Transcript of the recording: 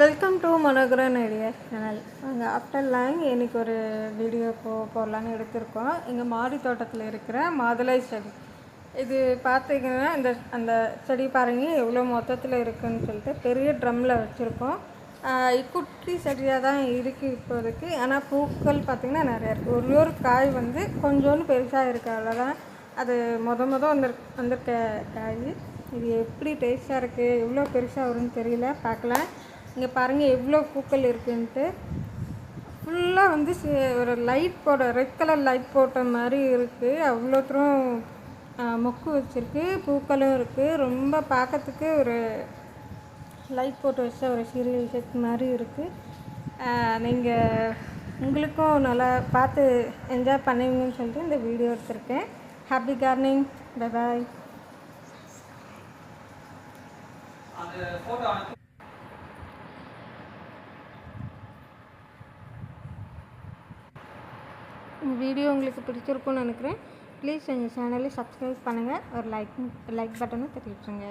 Welcome to Manoharan idea channel நாங்கள் after long இன்றைக்கி ஒரு வீடியோ போ போடலான்னு எடுத்திருக்கோம். எங்கள் மாடி தோட்டத்தில் இருக்கிற மாதுளை செடி. இது பார்த்தீங்கன்னா இந்த அந்த செடி பாருங்க எவ்வளோ மொத்தத்தில் இருக்குதுன்னு சொல்லிட்டு பெரிய ட்ரம்மில் வச்சுருக்கோம். குட்டி செடியாக தான் இருக்குது இப்போதைக்கு. ஆனால் பூக்கள் பார்த்திங்கன்னா நிறையா இருக்குது ஒரு ஒரு காய் வந்து கொஞ்சோண்டு பெருசாக இருக்குது அவ்வளோதான் அது மொத மொதல் வந்து வந்திருக்க காய். இது எப்படி டேஸ்ட்டாக இருக்குது எவ்வளோ பெருசாக வரும்னு தெரியல. பார்க்கலாம் இங்கே பாருங்கள் எவ்வளோ பூக்கள் இருக்குன்ட்டு. ஃபுல்லாக வந்து ஒரு லைட் போட ரெட் கலர் லைட் போட்ட மாதிரி இருக்குது அவ்வளோ தூரம் மொக்கு வச்சுருக்கு பூக்களும் இருக்குது ரொம்ப பார்க்கறதுக்கு ஒரு லைட் போட்டு வச்ச ஒரு சீரியல் செட் மாதிரி இருக்குது நீங்கள் உங்களுக்கும் நல்லா பார்த்து என்ஜாய் பண்ணுவீங்கன்னு சொல்லிட்டு இந்த வீடியோ எடுத்திருக்கேன். ஹாப்பி கார்னிங் பை பாய் வீடியோ உங்களுக்கு பிடிச்சிருக்கும்னு நினைக்கிறேன். ப்ளீஸ் எங்கள் சேனலை சப்ஸ்கிரைப் பண்ணுங்கள் ஒரு லைக் லைக் பட்டனும் தெரிவிச்சுங்க